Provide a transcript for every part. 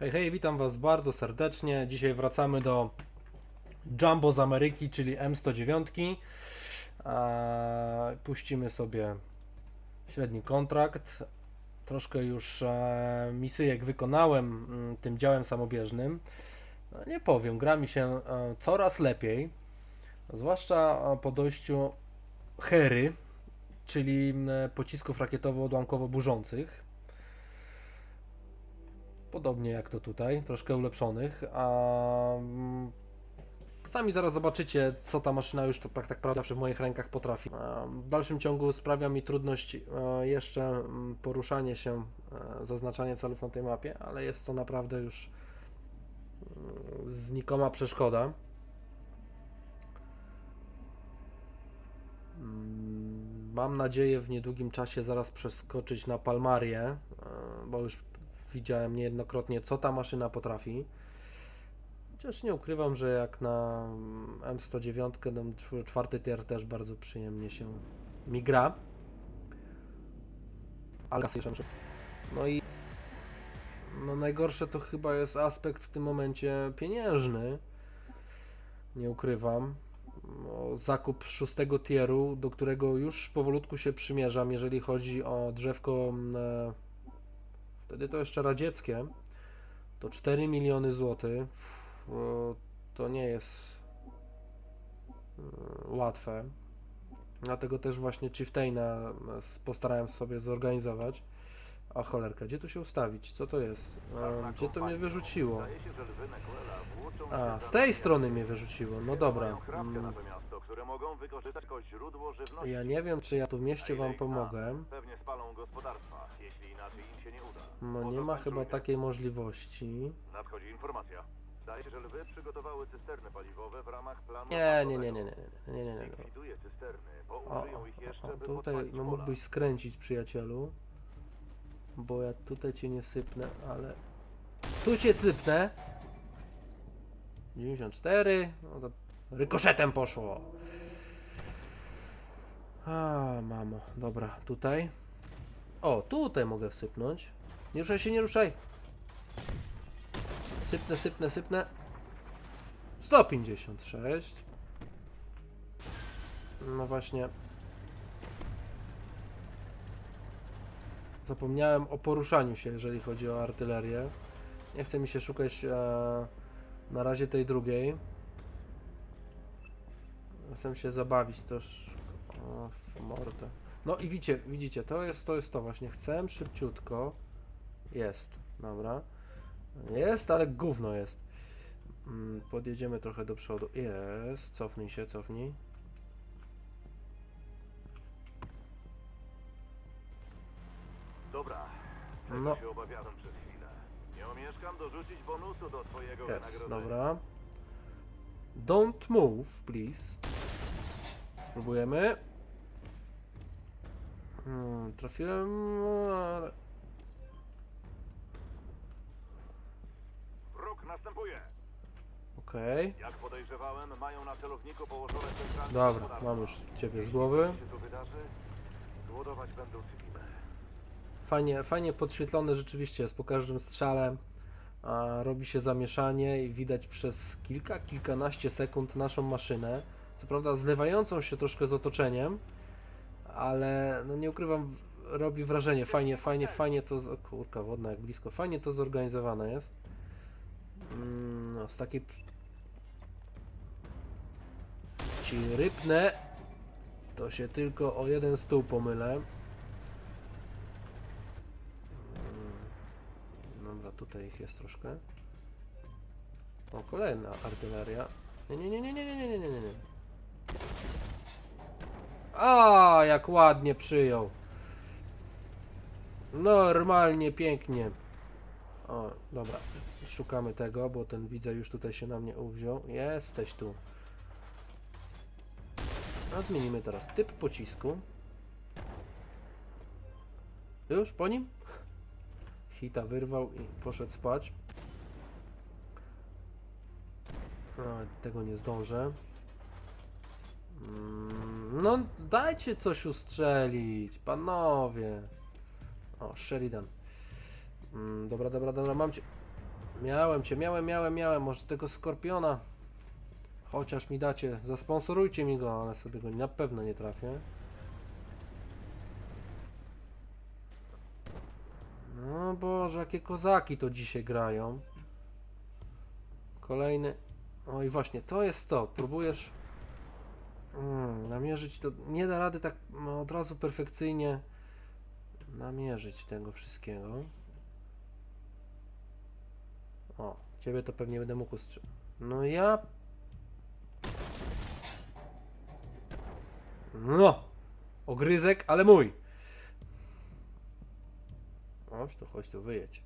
Hej, hej, witam Was bardzo serdecznie. Dzisiaj wracamy do Jumbo z Ameryki, czyli M109. Eee, puścimy sobie średni kontrakt. Troszkę już e, misyjek wykonałem mm, tym działem samobieżnym. No, nie powiem, gra mi się e, coraz lepiej. Zwłaszcza e, po dojściu Hery, czyli mm, pocisków rakietowo-odłamkowo-burzących. Podobnie jak to tutaj, troszkę ulepszonych. A mm, sami zaraz zobaczycie, co ta maszyna już to tak, tak prawda w moich rękach potrafi. W dalszym ciągu sprawia mi trudność e, jeszcze mm, poruszanie się, e, zaznaczanie celów na tej mapie, ale jest to naprawdę już mm, znikoma przeszkoda. Mam nadzieję w niedługim czasie zaraz przeskoczyć na Palmarię, e, bo już widziałem niejednokrotnie, co ta maszyna potrafi. Chociaż nie ukrywam, że jak na mm, M109, ten czw- czwarty tier też bardzo przyjemnie się mi gra. Ale No i no najgorsze to chyba jest aspekt w tym momencie pieniężny. Nie ukrywam. No, zakup szóstego tieru, do którego już powolutku się przymierzam, jeżeli chodzi o drzewko e, wtedy to jeszcze radzieckie, to 4 miliony złotych to nie jest e, łatwe. Dlatego też właśnie Chieftaina e, postarałem sobie zorganizować. A cholerka, gdzie tu się ustawić? Co to jest? E, Gdzie to mnie wyrzuciło? A, z tej strony mnie wyrzuciło. No dobra. Ja nie wiem, czy ja tu w mieście wam pomogę. Pewnie spalą gospodarstwa, jeśli inaczej im się nie uda. No nie ma chyba takiej możliwości. Nadchodzi informacja. Zdaje się, że lwy przygotowały cysterny paliwowe w ramach planu Nie, nie, nie, nie, nie, nie, nie, nie. nie. Likwiduję cysterny, bo O, użyją ich jeszcze, o, by tutaj podpalić no pola. mógłbyś skręcić, przyjacielu. Bo ja tutaj cię nie sypnę, ale... Tu się sypnę! 94, no to rykoszetem poszło. A, mamo, dobra, tutaj. O, tutaj mogę wsypnąć. Nie ruszaj się, nie ruszaj. Sypnę, sypnę, sypnę. 156. No właśnie. Zapomniałem o poruszaniu się, jeżeli chodzi o artylerię. Nie chce mi się szukać e, na razie tej drugiej. Chcę się zabawić też. O, w mordę. No i widzicie, widzicie, to jest to jest to właśnie. Chcę szybciutko. Jest, dobra. Jest, ale gówno jest. Mm, Podjedziemy trochę do przodu. Jest, cofnij się, cofnij. Dobra, tego No. się obawiałem przez chwilę. Nie omieszkam dorzucić bonusu do twojego Jest, wynagrodzenia. dobra. Don't move, please. Spróbujemy. Hmm, trafiłem, ale... Wróg następuje. Okej. Jak podejrzewałem, mają na celowniku położone centralne Dobra, gospodarstwa. mam już ciebie z głowy. Jeśli się tu wydarzy, głodować będą cywile. Fajnie, fajnie podświetlone rzeczywiście jest po każdym strzale. A, robi się zamieszanie i widać przez kilka, kilkanaście sekund naszą maszynę. Co prawda zlewającą się troszkę z otoczeniem, ale no nie ukrywam, robi wrażenie. Fajnie, fajnie, fajnie to. z- O kurka wodna, jak blisko. Fajnie to zorganizowane jest. Mm, No, z takiej. Ci rypnę. To się tylko o jeden stół pomylę. Mm. Dobra, tutaj ich jest troszkę. O, kolejna artyleria. Nie, nie, nie, nie, nie, nie, nie, nie, nie, nie. A, jak ładnie przyjął. Normalnie, pięknie. O, dobra. Szukamy tego, bo ten widzę już tutaj się na mnie uwziął. Jesteś tu. A zmienimy teraz typ pocisku. Już po nim? Hita wyrwał i poszedł spać. No, tego nie zdążę. No, dajcie coś ustrzelić, panowie. O, Sheridan. Mm, Dobra, dobra, dobra, mam cię. Miałem cię, miałem, miałem, miałem. Może tego skorpiona. Chociaż mi dacie. Zasponsorujcie mi go, ale sobie go na pewno nie trafię. No Boże, jakie kozaki to dzisiaj grają. Kolejny. Oj, właśnie, to jest to. Próbujesz mm, namierzyć to. Nie da rady tak no, od razu perfekcyjnie namierzyć tego wszystkiego. O, ciebie to pewnie będę mógł ustrzec. No ja. No! Ogryzek, ale mój! Chodź tu, chodź tu, wyjedź.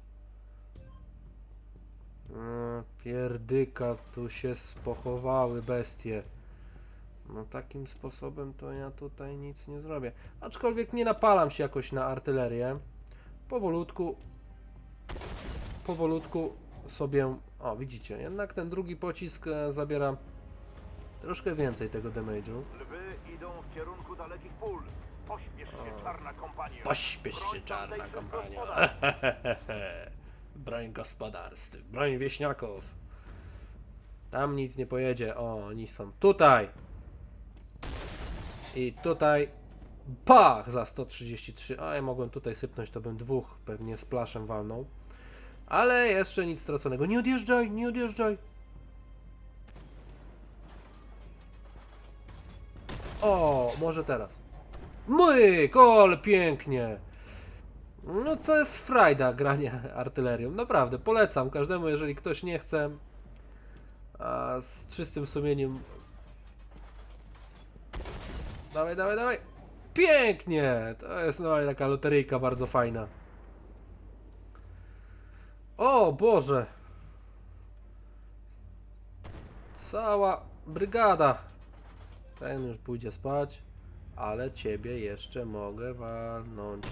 No, pierdyka, tu się spochowały bestie. No takim sposobem to ja tutaj nic nie zrobię. Aczkolwiek nie napalam się jakoś na artylerię. Powolutku, powolutku sobie... O, widzicie, jednak ten drugi pocisk e, zabiera troszkę więcej tego damage'u. Lwy idą w kierunku dalekich pól. Pośpiesz się, czarna kompania. Pośpiesz się, czarna kompania. broń gospodarstw, broń wieśniaków. Tam nic nie pojedzie. O, oni są tutaj. I tutaj. Pach! Za 133. A ja mogłem tutaj sypnąć, to bym dwóch pewnie z plaszem walnął. Ale jeszcze nic straconego. Nie odjeżdżaj, nie odjeżdżaj. O, może teraz. Myk, o, ale pięknie. No co jest frajda granie artylerią. Naprawdę, polecam każdemu, jeżeli ktoś nie chce a z czystym sumieniem. Dawaj, dawaj, dawaj. Pięknie! To jest no taka loteryjka bardzo fajna. O Boże! Cała brygada. Ten już pójdzie spać, ale ciebie jeszcze mogę walnąć.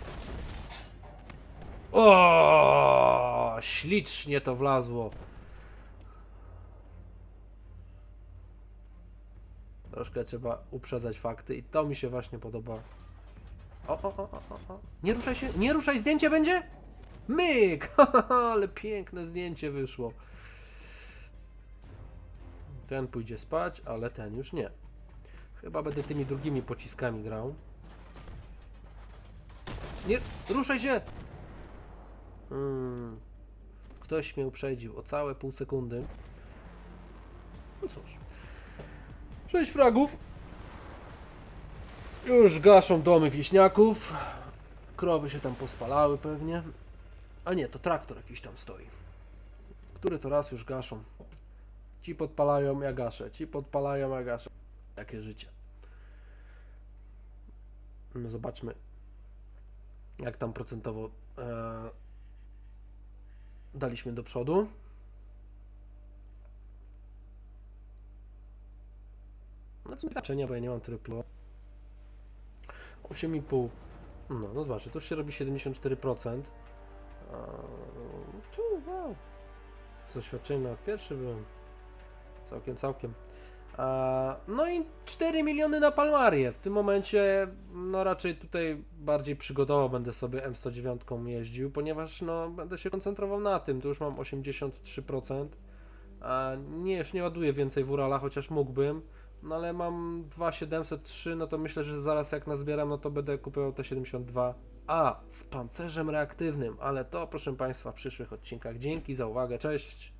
O, ślicznie to wlazło. Troszkę trzeba uprzedzać fakty i to mi się właśnie podoba. O, o, o, o, o. Nie ruszaj się, nie ruszaj, zdjęcie będzie? Myk! Ale piękne zdjęcie wyszło. Ten pójdzie spać, ale ten już nie. Chyba będę tymi drugimi pociskami grał. Nie, ruszaj się! Hmm. Ktoś mnie uprzedził o całe pół sekundy. No cóż. 6 fragów. Już gaszą domy wieśniaków. Krowy się tam pospalały pewnie. A nie, to traktor jakiś tam stoi. Który to raz już gaszą. Ci podpalają, ja gaszę. Ci podpalają, ja gaszę. Takie życie. No zobaczmy, jak tam procentowo e, daliśmy do przodu. No co znaczenia, bo ja nie mam tyle piło. 8,5. No, no zobaczcie, to już się robi 74%. Eee, tu, wow. Z doświadczenia pierwszy byłem. Całkiem, całkiem. No i 4 miliony na Palmarię. W tym momencie, no raczej tutaj bardziej przygodowo będę sobie M109 jeździł, ponieważ no będę się koncentrował na tym. Tu już mam 83%. A nie, już nie ładuję więcej w Urala, chociaż mógłbym. No ale mam 2703, no to myślę, że zaraz jak nazbieram, no to będę kupował te 72. A, z pancerzem reaktywnym, ale to proszę Państwa w przyszłych odcinkach. Dzięki za uwagę, cześć!